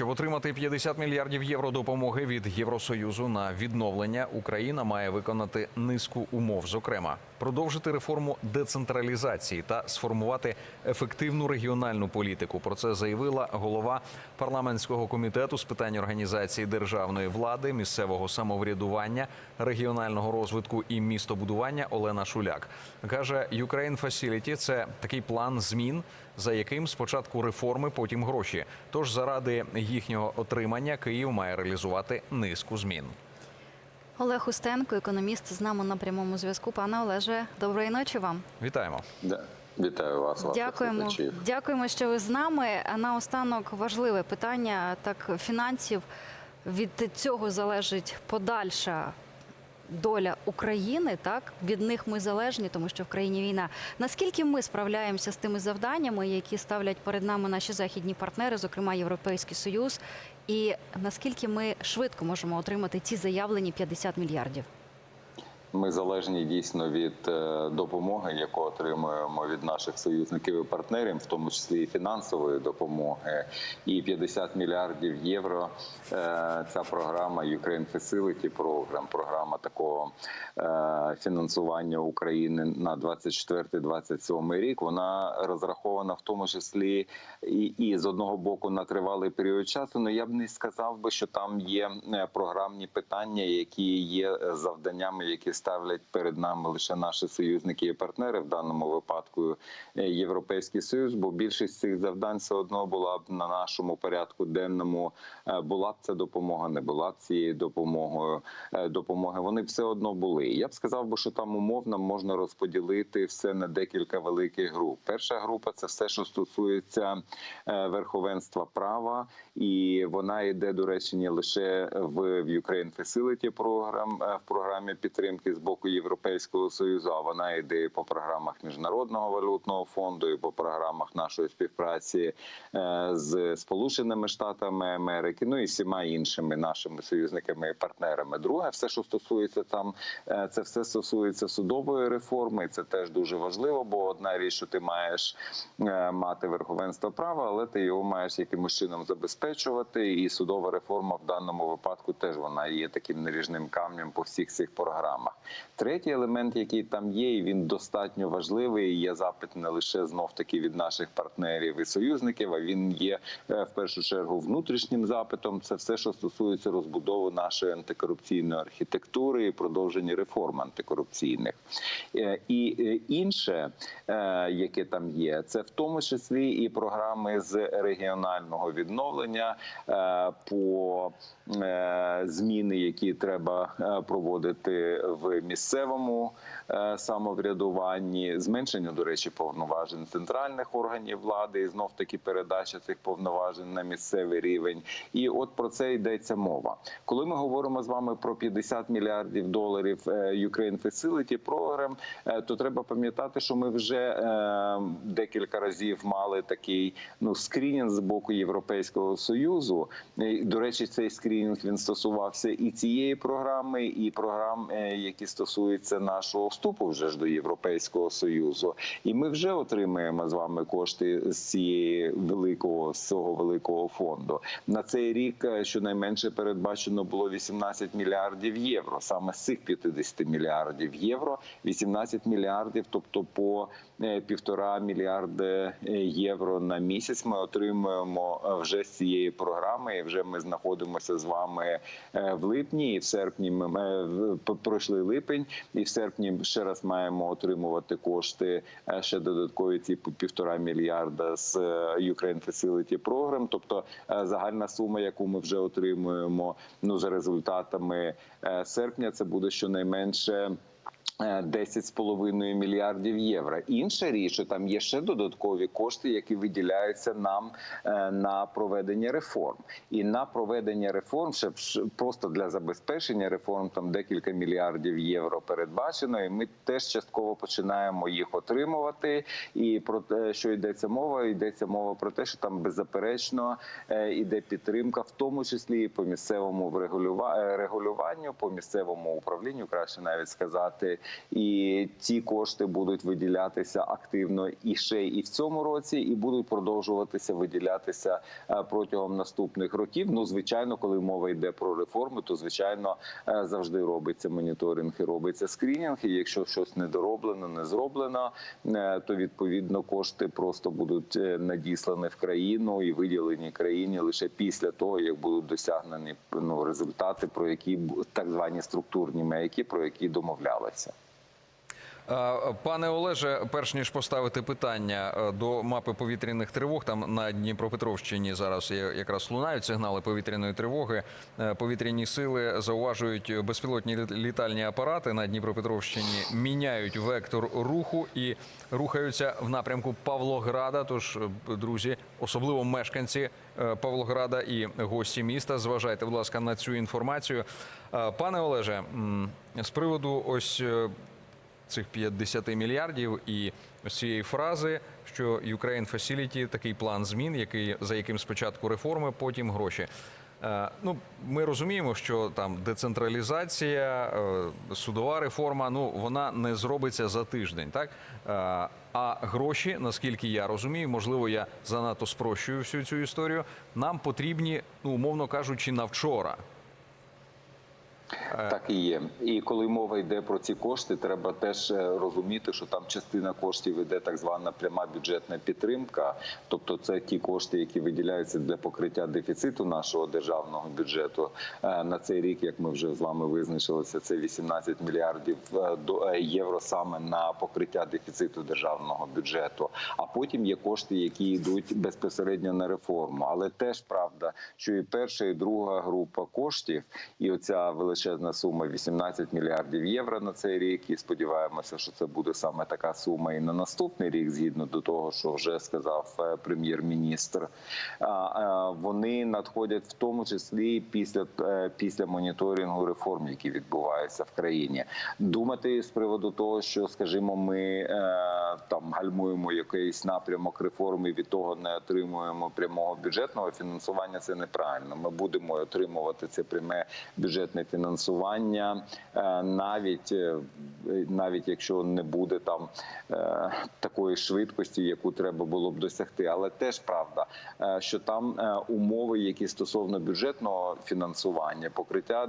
Щоб отримати 50 мільярдів євро допомоги від Євросоюзу на відновлення, Україна має виконати низку умов, зокрема, продовжити реформу децентралізації та сформувати ефективну регіональну політику. Про це заявила голова парламентського комітету з питань організації державної влади, місцевого самоврядування, регіонального розвитку і містобудування Олена Шуляк. каже, Ukraine Facility – це такий план змін, за яким спочатку реформи, потім гроші. Тож заради їхнього отримання Київ має реалізувати низку змін. Олег Устенко, економіст, з нами на прямому зв'язку. Пане Олеже, доброї ночі вам. Вітаємо. Да. Вітаю вас, Дякуємо. Вас, Дякуємо, що ви з нами. А наостанок важливе питання так фінансів. Від цього залежить подальша доля України. Так від них ми залежні, тому що в країні війна. Наскільки ми справляємося з тими завданнями, які ставлять перед нами наші західні партнери, зокрема Європейський Союз, і наскільки ми швидко можемо отримати ці заявлені 50 мільярдів? Ми залежні дійсно від е, допомоги, яку отримуємо від наших союзників і партнерів, в тому числі і фінансової допомоги. І 50 мільярдів євро. е, Ця програма Ukraine Facility Program, програма такого е, фінансування України на 24-27 рік. Вона розрахована в тому числі і, і з одного боку на тривалий період часу. Ну я б не сказав би, що там є програмні питання, які є завданнями, які ставлять перед нами лише наші союзники і партнери, в даному випадку е, Європейський Союз. Бо більшість цих завдань все одно була б на нашому порядку денному. Е, Була б ця допомога, не була б цією допомогою е, допомоги. Вони все одно були. Я б сказав би, що там умовно можна розподілити все на декілька великих груп. Перша група це все, що стосується верховенства права, і вона йде до речі не лише в Ukraine Facility Program, в програмі підтримки з боку Європейського союзу. А вона йде і по програмах міжнародного валютного фонду, і по програмах нашої співпраці е, з Сполученими Штатами Америки, ну і всіма іншими нашими союзниками і партнерами. Друге, все, що стосується там, е, це все стосується судової реформи. Це теж дуже важливо, бо одна річ, що ти маєш е, мати верховенство права, але ти його маєш якимось чином забезпечувати. І судова реформа в даному випадку теж вона є таким наріжним камнем по всіх цих програмах. Третій елемент, який там є, і він достатньо важливий. Є запит не лише знов таки від наших партнерів і союзників, а він є е, в першу чергу внутрішнім запитом. Це все, що стосується розбудови нашої антикорупційної архітектури і продовження реформ антикорупційних. Е, І е, інше, яке там є, це в тому числі і програми з регіонального відновлення по зміни, які треба проводити в місцевому е, самоврядуванні, зменшення, до речі, повноважень центральних органів влади, і знов таки передача цих повноважень на місцевий рівень. І от про це йдеться мова. Коли ми говоримо з вами про 50 мільярдів доларів е, Ukraine Facility Program, е, то треба пам'ятати, що ми вже декілька разів мали такий ну скринінг з боку Європейського союзу. До речі, цей скринінг він стосувався і цієї програми, і програм, е, які стосуються нашого вступу вже ж до Європейського союзу. І ми вже отримаємо з вами кошти з цієї великого з цього великого фонду. На цей рік е, щонайменше передбачено було 18 мільярдів євро. Саме з цих 50 мільярдів євро, 18 мільярдів, тобто по півтора мільярди е, євро на місяць. Ми отримуємо е, вже з цієї програми. І вже ми знаходимося з вами е, в липні. І в серпні ми е, пройшли липень, і в серпні ще раз маємо отримувати кошти е, ще додаткові ці півтора мільярда з е, Ukraine Facility Program. Тобто е, загальна сума, яку ми вже отримуємо, ну за результатами е, серпня, це буде щонайменше. Е, 10,5 мільярдів євро. Інша річ, що там є ще додаткові кошти, які виділяються нам е, на проведення реформ. І на проведення реформ ще просто для забезпечення реформ там декілька мільярдів євро передбачено. І ми теж частково починаємо їх отримувати. І про те, що йдеться мова, йдеться мова про те, що там беззаперечно е, іде підтримка, в тому числі і по місцевому е, регулюванню, по місцевому управлінню, краще навіть сказати, і ці кошти будуть виділятися активно і ще і в цьому році, і будуть продовжуватися виділятися е, протягом наступних років. Ну, звичайно, коли мова йде про реформи, то звичайно е, завжди робиться моніторинг і робиться скринінг. І якщо щось недороблено, не зроблено, е, то відповідно кошти просто будуть надіслані в країну і виділені країні лише після того, як будуть досягнені ну, результати, про які так звані структурні маяки, про які домовлялися. Пане Олеже, перш ніж поставити питання е, до мапи повітряних тривог, там на Дніпропетровщині зараз якраз лунають сигнали повітряної тривоги. Е, Повітряні сили зауважують безпілотні літальні апарати на Дніпропетровщині, міняють вектор руху і рухаються в напрямку Павлограда. Тож, е, друзі, особливо мешканці Павлограда і гості міста, зважайте, будь ласка, на цю інформацію. Пане Олеже, з приводу ось. Цих 50 мільярдів і ось цієї фрази, що Ukraine Facility – такий план змін, який за яким спочатку реформи, потім гроші. Е, Ну, ми розуміємо, що там децентралізація, е, судова реформа, ну вона не зробиться за тиждень, так Е, а гроші, наскільки я розумію, можливо, я занадто спрощую всю цю історію. Нам потрібні, ну умовно кажучи, на вчора. Так і є. І коли мова йде про ці кошти, треба теж е, розуміти, що там частина коштів іде так звана пряма бюджетна підтримка. Тобто, це ті кошти, які виділяються для покриття дефіциту нашого державного бюджету. Е, На цей рік, як ми вже з вами визначилися, це 18 мільярдів е, е, євро саме на покриття дефіциту державного бюджету. А потім є кошти, які йдуть безпосередньо на реформу. Але теж правда, що і перша, і друга група коштів, і оця величезна сума 18 мільярдів євро на цей рік. І сподіваємося, що це буде саме така сума і на наступний рік, згідно до того, що вже сказав е, прем'єр-міністр. Вони надходять в тому числі після, е, після моніторингу реформ, які відбуваються в країні. Думати з приводу того, що, скажімо, ми е, там гальмуємо якийсь напрямок реформи, від того не отримуємо прямого бюджетного фінансування. Це неправильно. Ми будемо отримувати це пряме бюджетне фінансування, е, навіть е, навіть якщо не буде там е, такої швидкості, яку треба було б досягти. Але теж правда, що там умови, які стосовно бюджетного фінансування, покриття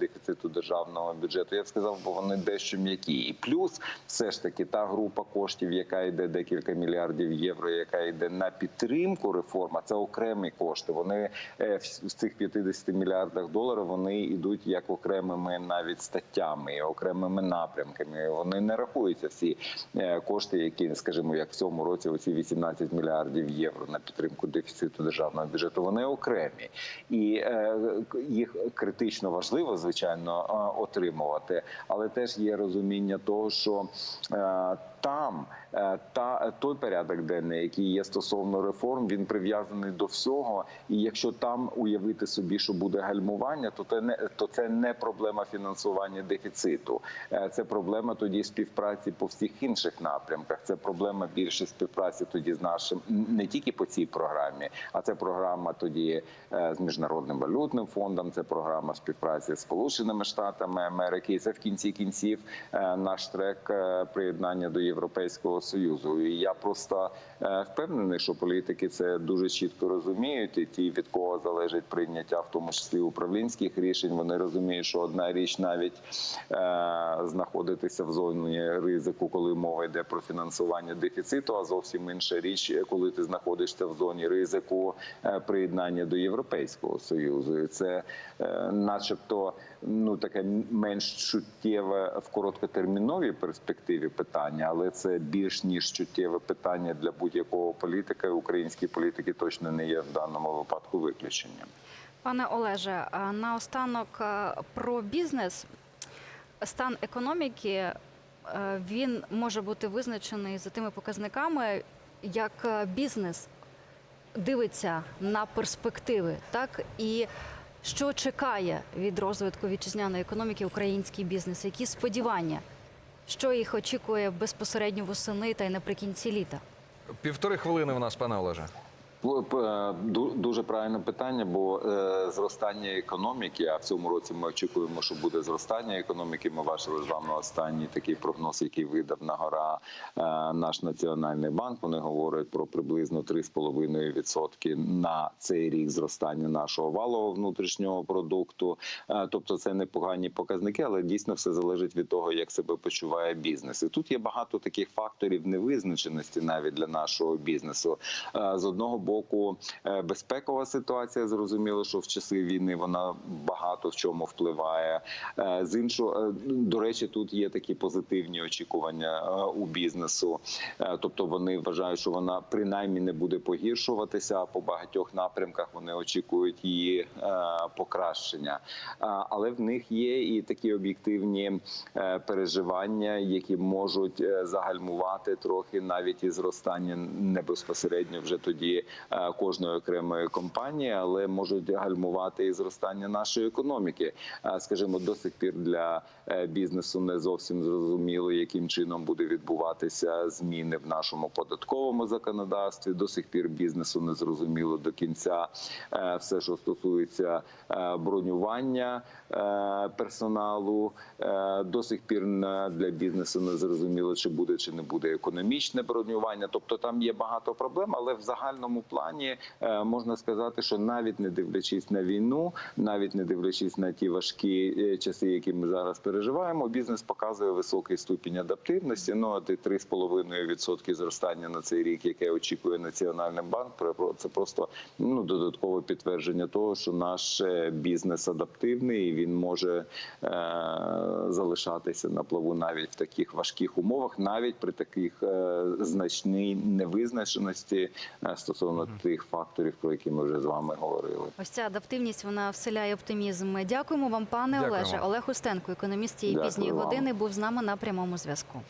дефіциту державного бюджету, я б сказав, бо вони дещо м'які. І плюс, все ж таки, та група коштів, яка йде декілька мільярдів євро, яка йде на підтримку реформа, це окремі кошти. Вони е, в цих 50 мільярдах доларів вони йдуть як окремими навіть статтями, окремими напрямками. Вони не рахуються всі е, кошти, які, скажімо, як в цьому році, оці 18 мільярдів євро на підтримку дефіциту державного бюджету. Вони окремі, і е, їх критично важливо, звичайно, отримувати, але теж є розуміння того, що там та той порядок денний, який є стосовно реформ, він прив'язаний до всього. І якщо там уявити собі, що буде гальмування, то це не то це не проблема фінансування дефіциту. Е, Це проблема тоді співпраці по всіх інших напрямках. Це проблема більше співпраці тоді з нашим не тільки по цій програмі, а це програма тоді е, з міжнародним валютним фондом. Це програма співпраці з Сполученими Штатами Америки. І це в кінці кінців е, наш трек е, приєднання до Європейського союзу. І я просто е, впевнений, що політики це дуже чітко розуміють. І ті, від кого залежить прийняття, в тому числі управлінських рішень, вони розуміють, що одна річ навіть е, знаходитися в зоні ризику, коли мова йде про фінансування дефіциту, а зовсім інша річ, коли ти знаходишся в зоні ризику е, приєднання до Європейського союзу. І це, начебто, ну таке менш чуттєве в короткотерміновій перспективі питання, але це більш ніж чуттєве питання для будь-якого політика. Українські політики точно не є в даному випадку виключенням. Пане Олеже, а наостанок е, про бізнес. Стан економіки е, він може бути визначений за тими показниками, як е, бізнес дивиться на перспективи, так і що чекає від розвитку вітчизняної економіки український бізнес, які сподівання, що їх очікує безпосередньо восени та й наприкінці літа. Півтори хвилини в нас, пане Олеже. П- Дуже правильне питання, бо е, зростання економіки, а в цьому році ми очікуємо, що буде зростання економіки. Ми бачили з вами останній такий прогноз, який видав на гора е, наш національний банк. Вони говорять про приблизно 3,5% на цей рік зростання нашого валового внутрішнього продукту. Е, Тобто це непогані показники, але дійсно все залежить від того, як себе почуває бізнес. І тут є багато таких факторів невизначеності навіть для нашого бізнесу. Е, З одного боку, е, безпекова ситуація. Зрозуміло, що в часи війни вона багато в чому впливає. Е, З іншого, е, до речі, тут є такі позитивні очікування у бізнесу. Тобто вони вважають, що вона принаймні не буде погіршуватися. А по багатьох напрямках вони очікують її покращення. Але в них є і такі об'єктивні переживання, які можуть загальмувати трохи навіть і зростання не безпосередньо вже тоді кожної окремої компанії, але можуть гальмувати і зростання нашої економіки. Е, Скажімо, до сих пір для е, бізнесу не зовсім зрозуміло, яким чином буде відбуватися зміни в нашому податковому законодавстві. До сих пір бізнесу не зрозуміло до кінця е, все, що стосується е, бронювання е, персоналу. Е, До сих пір для бізнесу не зрозуміло, чи буде чи не буде економічне бронювання. Тобто там є багато проблем, але в загальному плані е, можна сказати, що навіть не дивлячись на війну, навіть не дивлячись на ті важкі е, часи, які ми зараз переживаємо, бізнес показує високий ступінь адаптивності. Ну і 3,5% зростання на цей рік, яке очікує Національний банк, це просто ну додаткове підтвердження того, що наш е, бізнес адаптивний і він може е, залишатися на плаву навіть в таких важких умовах, навіть при таких е, значній невизначеності е, стосовно тих факторів, про які ми вже з вами говорили. Ось ця адаптивність вона вселяє оптимізм. Дякуємо вам, пане Дякуємо. Олеже. Олег Устенко, економіст цієї Дякую пізньої вам. години, був з нами на прямому зв'язку.